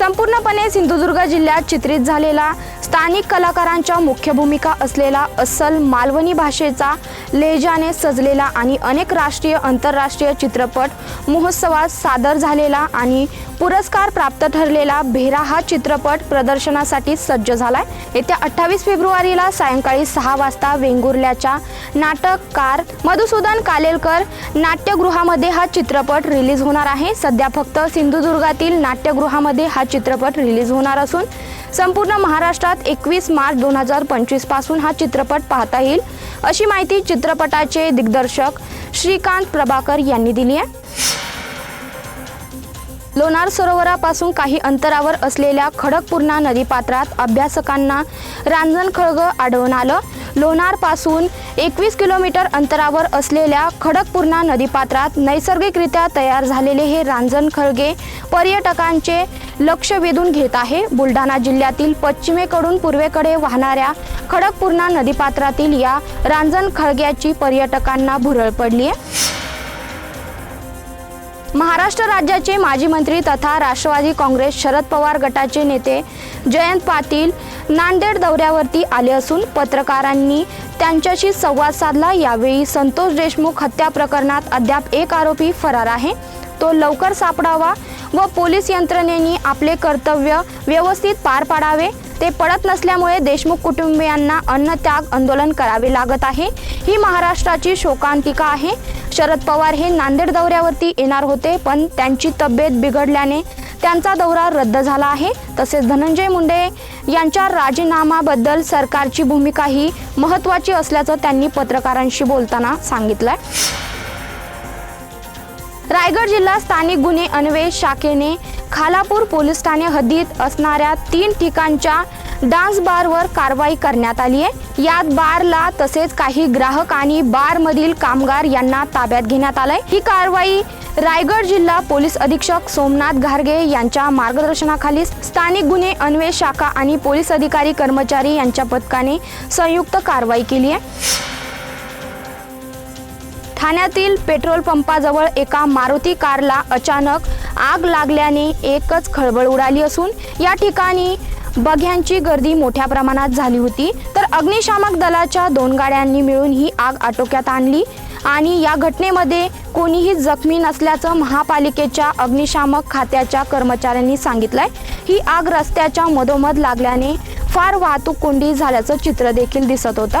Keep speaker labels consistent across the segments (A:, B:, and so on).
A: संपूर्णपणे सिंधुदुर्ग जिल्ह्यात चित्रित झालेला स्थानिक कलाकारांच्या मुख्य भूमिका असलेला अस्सल मालवणी भाषेचा लेजाने सजलेला आणि अनेक राष्ट्रीय आंतरराष्ट्रीय चित्रपट महोत्सवात सादर झालेला आणि पुरस्कार प्राप्त ठरलेला भेरा हा चित्रपट प्रदर्शनासाठी सज्ज झालाय. येत्या अठ्ठावीस फेब्रुवारीला सायंकाळी सहा वाजता वेंगुर्ल्याच्या नाटककार मधुसूदन कालेलकर नाट्यगृहामध्ये हा चित्रपट रिलीज होणार आहे. सध्या फक्त सिंधुदुर्गातील नाट्यगृहामध्ये हा चित्रपट रिलीज होणार असून संपूर्ण महाराष्ट्रात एकवीस मार्च दोन हजार पंचवीसपासून हा चित्रपट पाहता येईल. अशी माहिती चित्रपटाचे दिग्दर्शक श्रीकांत प्रभाकर यांनी दिली आहे. लोणार सरोवरापासून काही अंतरावर असलेल्या खडकपूर्णा नदीपात्रात अभ्यासकांना रांजण खळगं आढळून आलं. लोणारपासून एकवीस किलोमीटर अंतरावर असलेल्या खडकपूर्णा नदीपात्रात नैसर्गिकरित्या तयार झालेले हे रांजण खळगे पर्यटकांचे लक्ष वेधून घेत आहे. बुलढाणा जिल्ह्यातील पश्चिमेकडून पूर्वेकडे वाहणाऱ्या खडकपूर्णा नदीपात्रातील या रांजण खळग्याची पर्यटकांना भुरळ पडली आहे महाराष्ट्र राज्याचे माजी मंत्री तथा राष्ट्रवादी काँग्रेस शरद पवार गटाचे नेते जयंत पाटील नांदेड दौऱ्यावरती आले असून पत्रकारांनी त्यांच्याशी संवाद साधला. यावेळी संतोष देशमुख हत्या प्रकरणात अद्याप एक आरोपी फरार आहे. तो लवकर सापडावा व पोलीस यंत्रणेने आपले कर्तव्य व्यवस्थित पार पाडावे. ते पडत नसल्यामुळे देशमुख कुटुंबियांना अन्नत्याग आंदोलन करावे लागत आहे. ही महाराष्ट्राची शोकांतिका आहे. शरद पवार हे नांदेड दौऱ्यावरती येणार होते पण त्यांची तब्येत बिघडल्याने त्यांचा दौरा रद्द झाला आहे. तसेच धनंजय मुंडे यांच्या राजीनामाबद्दल सरकारची भूमिका ही महत्त्वाची असल्याचं त्यांनी पत्रकारांशी बोलताना सांगितलं आहे रायगड जिल्हा स्थानिक गुन्हे अन्वेष शाखेने खालापूर पोलीस ठाणे हद्दीत असणाऱ्या तीन ठिकाणच्या डान्स बारवर कारवाई करण्यात आली आहे. यात बारला तसेच काही ग्राहक आणि बारमधील कामगार यांना ताब्यात घेण्यात आलंय. ही कारवाई रायगड जिल्हा पोलीस अधीक्षक सोमनाथ घारगे यांच्या मार्गदर्शनाखाली स्थानिक गुन्हे अन्वेष शाखा आणि पोलीस अधिकारी कर्मचारी यांच्या पथकाने संयुक्त कारवाई केली आहे. ठाण्यातील पेट्रोल पंपाजवळ एका मारुती कारला अचानक आग लागल्याने एकच खळबळ उडाली असून या ठिकाणी बघ्यांची गर्दी मोठ्या प्रमाणात झाली होती. तर अग्निशामक दलाच्या दोन गाड्यांनी मिळून ही आग आटोक्यात आणली आणि या घटनेमध्ये कोणीही जखमी नसल्याचं महापालिकेच्या अग्निशामक खात्याच्या कर्मचाऱ्यांनी सांगितलंय. ही आग रस्त्याच्या मधोमध लागल्याने फार वाहतूक कोंडी झाल्याचं चित्र देखील दिसत होतं.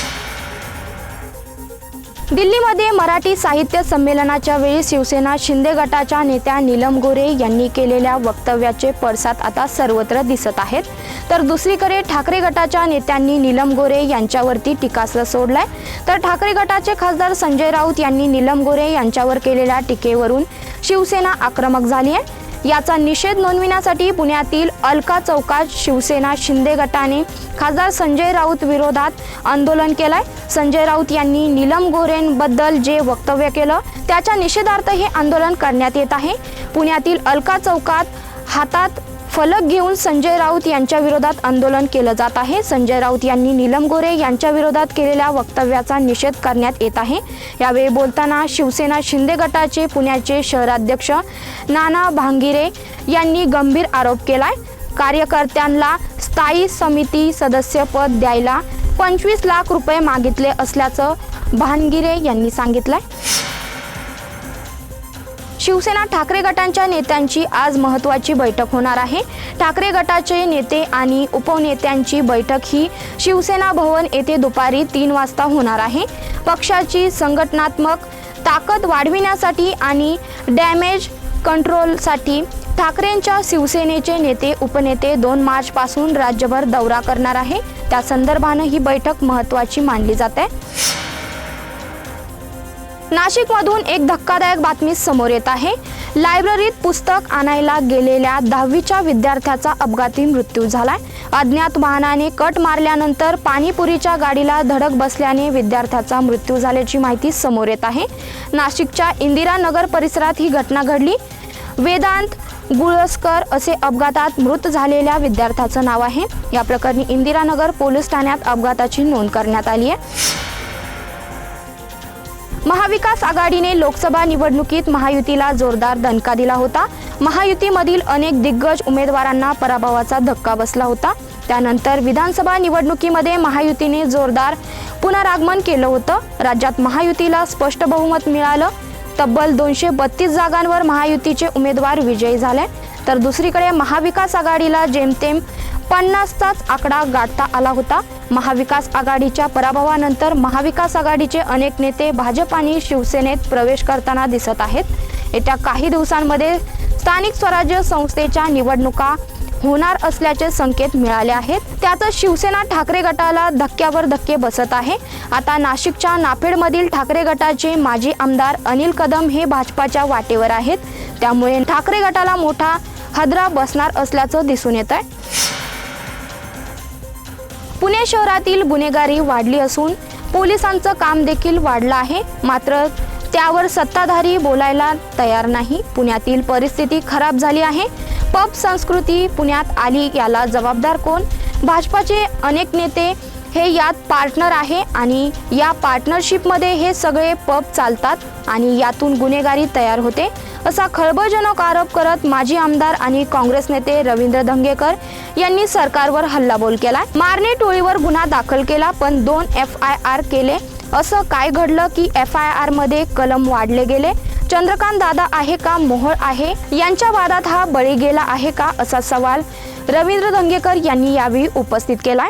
A: दिल्लीमध्ये मराठी साहित्य संमेलनाच्या वेळी शिवसेना शिंदे गटाच्या नेत्या नीलम गोरे यांनी केलेल्या वक्तव्याचे पडसाद आता सर्वत्र दिसत आहेत. तर दुसरीकडे ठाकरे गटाच्या नेत्यांनी नीलम गोरे यांच्यावरती टीकास्त्र सोडलाय. तर ठाकरे गटाचे खासदार संजय राऊत यांनी नीलम गोरे यांच्यावर केलेल्या टीकेवरून शिवसेना आक्रमक झाली आहे याचा निषेध नोंदविण्यासाठी पुण्यातील अलका चौकात शिवसेना शिंदे गटाने खासदार संजय राऊत विरोधात आंदोलन केलंय. संजय राऊत यांनी नीलम गोरेंबद्दल जे वक्तव्य केलं त्याच्या निषेधार्थ हे आंदोलन करण्यात येत आहे. पुण्यातील अलका चौकात हातात फलक घेऊन संजय राऊत यांच्या विरोधात आंदोलन केलं जात आहे. संजय राऊत यांनी नीलम गोरे यांच्या विरोधात केलेल्या वक्तव्याचा निषेध करण्यात येत आहे. यावेळी बोलताना शिवसेना शिंदे गटाचे पुण्याचे शहराध्यक्ष नाना भांगिरे यांनी गंभीर आरोप केलाय. कार्यकर्त्यांना स्थायी समिती सदस्यपद द्यायला पंचवीस लाख रुपये मागितले असल्याचं भानगिरे यांनी सांगितलंय. शिवसेना ठाकरे गटांच्या नेत्यांची आज महत्त्वाची बैठक होणार आहे. ठाकरे गटाचे नेते आणि उपनेत्यांची बैठक ही शिवसेना भवन येथे दुपारी तीन वाजता होणार आहे. पक्षाची संघटनात्मक ताकद वाढविण्यासाठी आणि डॅमेज कंट्रोलसाठी ठाकरेंच्या शिवसेनेचे नेते उपनेते दोन मार्चपासून राज्यभर दौरा करणार आहे. त्या संदर्भानं ही बैठक महत्त्वाची मानली जाते. नाशिकमधून एक धक्कादायक बातमी समोर येत आहे. लायब्ररीत पुस्तक आणायला गेलेल्या दहावीच्या विद्यार्थ्याचा अपघाती मृत्यू झालाय. अज्ञात वाहनाने कट मारल्यानंतर पाणीपुरीच्या गाडीला धडक बसल्याने विद्यार्थ्याचा मृत्यू झाल्याची माहिती समोर येत आहे. नाशिकच्या इंदिरानगर परिसरात ही घटना घडली. वेदांत गुळसकर असे अपघातात मृत झालेल्या विद्यार्थ्याचं नाव आहे. या प्रकरणी इंदिरानगर पोलीस ठाण्यात अपघाताची नोंद करण्यात आली आहे. महाविकास आघाडीने लोकसभा निवडणुकीत महायुतीला जोरदार दणका दिला होता. महायुतीमधील अनेक दिग्गज उमेदवारांना पराभवाचा धक्का बसला होता. त्यानंतर विधानसभा निवडणुकीमध्ये महायुतीने जोरदार पुनरागमन केलं होतं. राज्यात महायुतीला स्पष्ट बहुमत मिळालं. तब्बल दोनशे बत्तीस जागांवर महायुतीचे उमेदवार विजयी झाले. तर दुसरीकडे महाविकास आघाडीला जेमतेम पन्नासचाच आकडा गाठता आला होता. महाविकास आघाडीच्या पराभवानंतर महाविकास आघाडीचे अनेक नेते भाजप आणि शिवसेनेत प्रवेश करताना दिसत आहेत. येत्या काही दिवसांमध्ये स्थानिक स्वराज्य संस्थेच्या निवडणुका होणार असल्याचे संकेत मिळाले आहेत. त्यातच शिवसेना ठाकरे गटाला धक्क्यावर धक्के बसत आहे. आता नाशिकच्या नाफेडमधील ठाकरे गटाचे माजी आमदार अनिल कदम हे भाजपाच्या वाटेवर आहेत. त्यामुळे ठाकरे गटाला मोठा हदरा बसणार असल्याचं दिसून येत आहे पुणे शहरातील गुन्हेगारी वाढली असून पोलिसांचं काम देखील वाढलं आहे. मात्र त्यावर सत्ताधारी बोलायला तयार नाही. पुण्यातील परिस्थिती खराब झाली आहे. पब संस्कृती पुण्यात आली याला जबाबदार कोण? भाजपाचे अनेक नेते हे यात पार्टनर आहे आणि या पार्टनरशिपमध्ये हे सगळे पब चालतात आणि यातून गुन्हेगारी तयार होते. असा खळबळजनक आरोप करत माजी आमदार आणि काँग्रेस नेते रवींद्र धंगेकर यांनी सरकारवर हल्लाबोल केला मारणे टोळीवर गुन्हा दाखल केला पण दोन एफ आय आर केले. असं काय घडलं की एफ आय आरमध्ये कलम वाढले गेले? चंद्रकांत दादा आहे का? मोहळ आहे. यांच्या वादात हा बळी गेला आहे का? असा सवाल रवींद्र धंगेकर यांनी यावेळी उपस्थित केलाय.